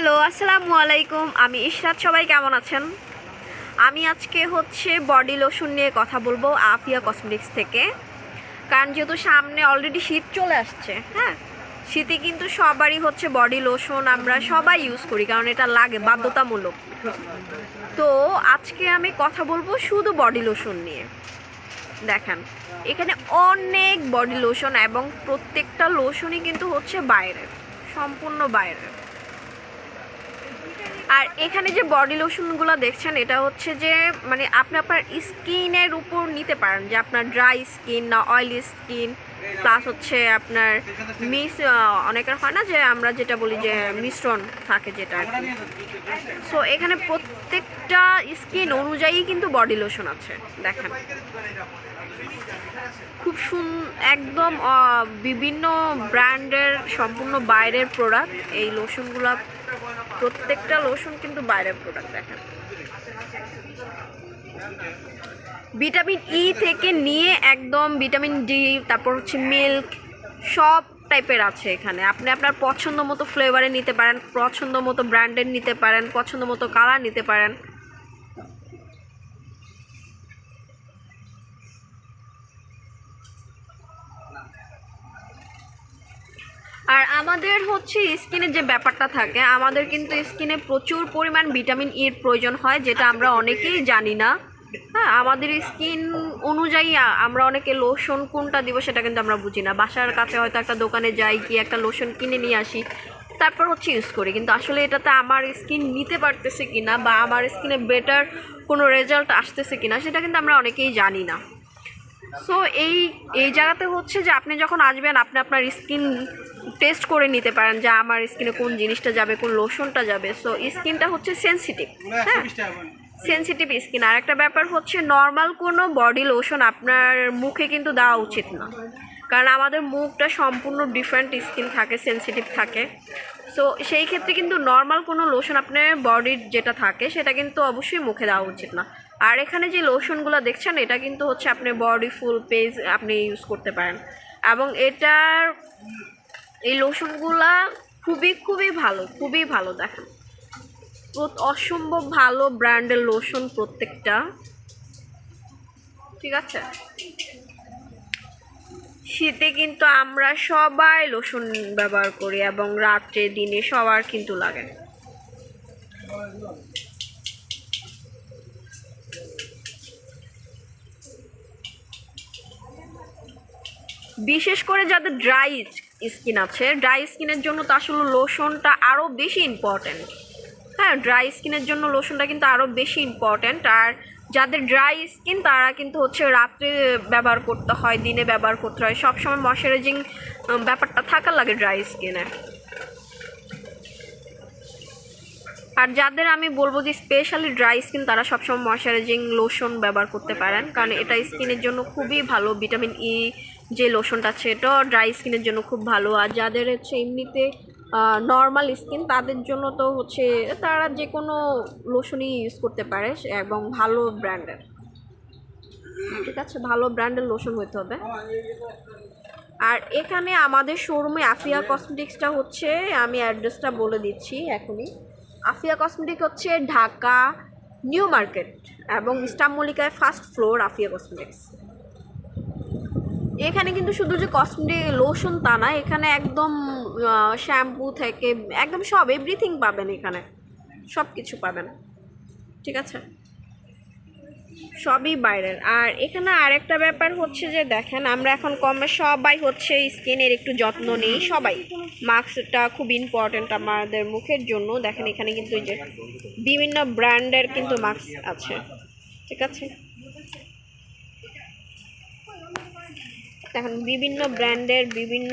Hello, আসসালামু আলাইকুম। আমি ইশরাত, সবাই কেমন আছেন? আমি আজকে হচ্ছে বডি লোশন নিয়ে কথা বলব আফিয়া কসমেটিক্স থেকে। কারণ যেহেতু সামনে অলরেডি শীত চলে আসছে হ্যাঁ? শীতে কিন্তু সবারই হচ্ছে বডি লোশন আমরা সবাই ইউজ করি, কারণ এটা লাগে, বাধ্যতামূলক। তো আজকে আমি কথা বলব শুধু বডি লোশন নিয়ে। দেখেন, এখানে অনেক বডি লোশন এবং প্রত্যেকটা লোশনই কিন্তু হচ্ছে বাইরের, সম্পূর্ণ বাইরের। আর এখানে যে বডি লোশনগুলো দেখছেন, এটা হচ্ছে যে মানে আপনি আপনার স্কিনের উপর নিতে পারেন। যে আপনার ড্রাই স্কিন না অয়েলি স্কিন প্লাস হচ্ছে আপনার মিস অনেকের হয় না যে আমরা যেটা বলি যে মিশ্রণ থাকে যেটা সো এখানে প্রত্যেকটা স্কিন অনুযায়ী কিন্তু বডি লোশন আছে, দেখেন। খুব সুন, একদম বিভিন্ন ব্র্যান্ডের সম্পূর্ণ বাইরের প্রোডাক্ট এই লোশনগুলো, প্রত্যেকটা লোশন কিন্তু বাইরের প্রোডাক্ট দেখেন। ভিটামিন ই থেকে নিয়ে একদম ভিটামিন ডি তারপর হচ্ছে মিল্ক সব টাইপের আছে এখানে। আপনি আপনার পছন্দ মতো ফ্লেভারে নিতে পারেন, পছন্দ মতো ব্র্যান্ডের নিতে পারেন, পছন্দ মতো কালার নিতে পারেন। আর আমাদের হচ্ছে স্কিনের যে ব্যাপারটা থাকে, আমাদের কিন্তু স্কিনে প্রচুর পরিমাণ ভিটামিন ইর প্রয়োজন হয়, যেটা আমরা অনেকেই জানি না। হ্যাঁ আমাদের স্কিন অনুযায়ী আমরা অনেকে লোশন কোনটা দিব সেটা কিন্তু আমরা বুঝি না। বাসার কাছে হয়তো একটা দোকানে যাই কি একটা লোশন কিনে নিয়ে আসি, তারপর হচ্ছে ইউজ করি। কিন্তু আসলে এটাতে আমার স্কিন নিতে পারতেছে কি না বা আমার স্কিনে বেটার কোনো রেজাল্ট আসতেছে কি না সেটা কিন্তু আমরা অনেকেই জানি না। সো এই এই জায়গাতে হচ্ছে যে আপনি যখন আসবেন, আপনি আপনার স্কিন টেস্ট করে নিতে পারেন যে আমার স্কিনে কোন জিনিসটা যাবে কোন লোশনটা যাবে। সো স্কিনটা হচ্ছে সেনসিটিভ হ্যাঁ? সেনসিটিভ স্কিন আর একটা ব্যাপার হচ্ছে নর্মাল কোনো বডি লোশন আপনার মুখে কিন্তু দেওয়া উচিত না। কারণ আমাদের মুখটা সম্পূর্ণ ডিফারেন্ট স্কিন থাকে সেনসিটিভ থাকে। সো সেই ক্ষেত্রে কিন্তু নর্মাল কোনো লোশন আপনার বডির যেটা থাকে সেটা কিন্তু অবশ্যই মুখে দেওয়া উচিত না। আর এখানে যে লোশনগুলো দেখছেন এটা কিন্তু হচ্ছে আপনি বডি ফুল পেজ আপনি ইউজ করতে পারেন। এবং এটার এই লোশনগুলা খুবই খুবই ভালো খুবই ভালো, দেখেন। অসম্ভব ভালো ব্র্যান্ডের লোশন প্রত্যেকটা। ঠিক আছে? শীতে কিন্তু আমরা সবাই লোশন ব্যবহার করি এবং রাত্রে, দিনে সবার কিন্তু লাগে। বিশেষ করে যাদের ড্রাই স্কিন আছে। ড্রাই স্কিনের জন্য তো আসলে লোশনটা আরও বেশি ইম্পর্ট্যান্ট হ্যাঁ ড্রাই স্কিনের জন্য লোশনটা কিন্তু আরও বেশি ইম্পর্ট্যান্ট আর যাদের ড্রাই স্কিন, তারা কিন্তু হচ্ছে রাত্রে ব্যবহার করতে হয়, দিনে ব্যবহার করতে হয়। সবসময় ময়শ্চারাইজিং ব্যাপারটা থাকার লাগে ড্রাই স্কিনে। আর যাদের আমি বলব যে স্পেশালি ড্রাই স্কিন, তারা সবসময় ময়শ্চারাইজিং, লোশন ব্যবহার করতে পারেন। কারণ এটা স্কিনের জন্য খুবই ভালো। ভিটামিন ই যে লোশনটা আছে, এটাও ড্রাই স্কিনের জন্য খুব ভালো। আর যাদের হচ্ছে এমনিতে নর্মাল স্কিন তাদের জন্য তো হচ্ছে তারা যে কোনো লোশনই ইউজ করতে পারে এবং ভালো ব্র্যান্ডের ঠিক আছে, ভালো ব্র্যান্ডের লোশন হতে হবে। আর এখানে আমাদের শোরুমে আফিয়া কসমেটিক্সটা হচ্ছে, আমি অ্যাড্রেসটা বলে দিচ্ছি এখনই। আফিয়া কসমেটিক হচ্ছে ঢাকা নিউ মার্কেট এবং ইস্টাম মল্লিকায় ফার্স্ট ফ্লোর আফিয়া কসমেটিক্স এখানে কিন্তু শুধু যে কসমেটিক লোশন তা না, এখানে একদম শ্যাম্পু থেকে একদম সব এভরিথিং পাবেন এখানে। সব কিছু পাবেন। ঠিক আছে? সবই বাইরের। আর এখানে আরেকটা ব্যাপার হচ্ছে যে, দেখেন, আমরা এখন কমে সবাই হচ্ছে স্কিনের একটু যত্ন নিই, সবাই। মাস্কটা খুব ইম্পর্ট্যান্ট আমাদের মুখের জন্য। দেখেন, এখানে কিন্তু যে বিভিন্ন ব্র্যান্ডের কিন্তু মাস্ক আছে। ঠিক আছে? দেখেন, বিভিন্ন ব্র্যান্ডের বিভিন্ন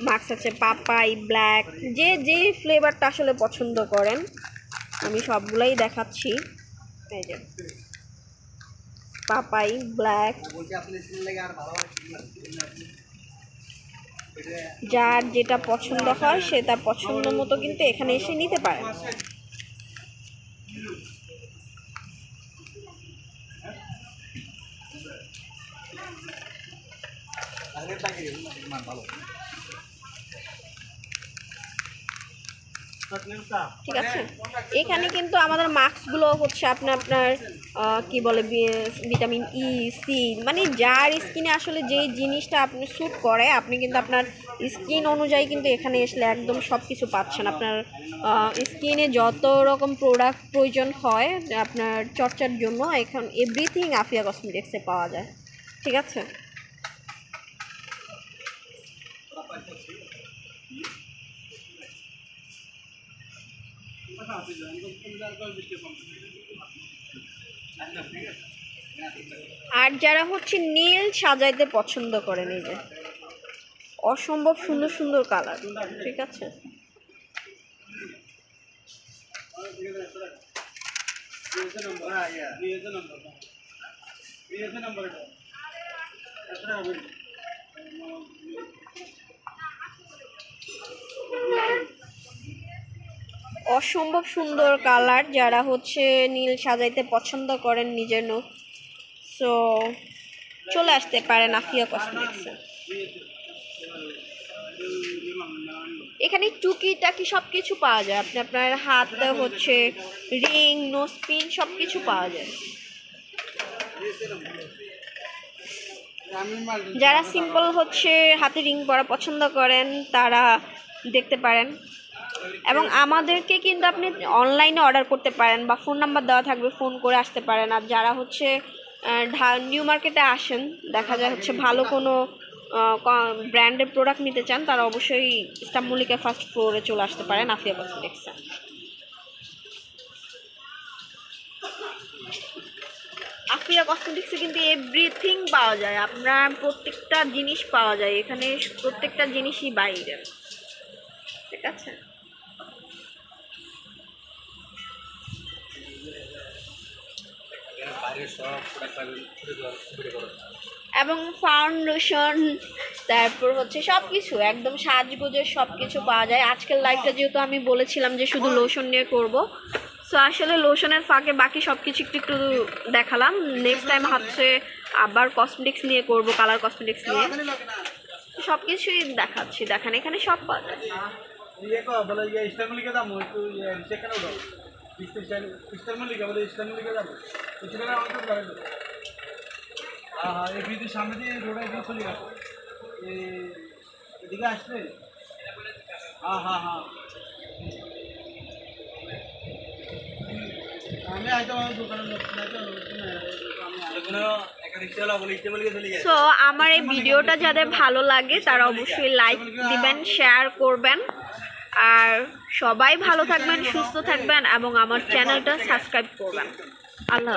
মাস্ক আছে, পাপাই, ব্ল্যাক, যে যে ফ্লেভারটা আসলে পছন্দ করেন, আমি সবগুলাই দেখাচ্ছি। এই যে, পাপাই, ব্ল্যাক। যার যেটা পছন্দ হয়, সে তার পছন্দ মতো কিন্তু এখানে এসে নিতে পারে। ঠিক আছে। এখানে কিন্তু আমাদের মাস্কগুলো হচ্ছে আপনার আপনার কি বলে ভিটামিন ই সি মানে যার স্কিনে আসলে যেই জিনিসটা আপনি স্যুট করে, আপনি কিন্তু আপনার স্কিন অনুযায়ী কিন্তু এখানে আসলে একদম সব কিছু পাচ্ছেন। আপনার স্কিনে যত রকম প্রোডাক্ট প্রয়োজন হয়, আপনার চর্চার জন্য এখন এভরিথিং আফিয়া কসমেটিক্সে পাওয়া যায়। ঠিক আছে? আর যারা হচ্ছে নীল সাজাইতে পছন্দ করেন এই যে, অসম্ভব সুন্দর সুন্দর কালার, ঠিক আছে? অসম্ভব সুন্দর কালার যারা হচ্ছে নীল সাজাইতে পছন্দ করেন নিজের নো সো চলে আসতে পারেন আফিয়া কসমেটিক্সে এখানে টুকি টাকি সব কিছু পাওয়া যায়। আপনি আপনার হাত হচ্ছে রিং নোজ পিন সব কিছু পাওয়া যায়। যারা সিম্পল হচ্ছে হাতে রিং পরা পছন্দ করেন, তারা দেখতে পারেন। এবং আমাদেরকে কিন্তু আপনি অনলাইনে অর্ডার করতে পারেন বা ফোন নাম্বার দেওয়া থাকবে ফোন করে আসতে পারেন। আর যারা হচ্ছে নিউ মার্কেটে আসেন, দেখা যায় হচ্ছে ভালো কোনো ব্র্যান্ডের প্রোডাক্ট নিতে চান, তারা অবশ্যই ইস্তাম্বুলিকা ফার্স্ট ফ্লোরে চলে আসতে পারেন, আফিয়া কসমেটিক্সে আফিয়া কসমেটিক্সে কিন্তু এভরিথিং পাওয়া যায়। আপনার প্রত্যেকটা জিনিস পাওয়া যায়। এখানে প্রত্যেকটা জিনিসই বাইরে। ঠিক আছে? এবং ফাউন্ডেশন তারপর হচ্ছে সব কিছু একদম সাজগোজের সব কিছু পাওয়া যায়। আজকের লাইফটা যেহেতু আমি বলেছিলাম যে শুধু লোশন নিয়ে করব। সো আসলে লোশনের ফাঁকে বাকি সব কিছু একটু একটু দেখালাম। নেক্সট টাইম হচ্ছে আবার কসমেটিক্স নিয়ে করব কালার কসমেটিক্স নিয়ে। সব কিছুই দেখাচ্ছি। দেখেন এখানে সব পাওয়া যায়। সো আমার এই ভিডিওটা যাদের ভালো লাগে তারা অবশ্যই লাইক দিবেন শেয়ার করবেন। আর সবাই ভালো থাকবেন সুস্থ থাকবেন এবং আমার চ্যানেলটা সাবস্ক্রাইব করবেন। আল্লাহ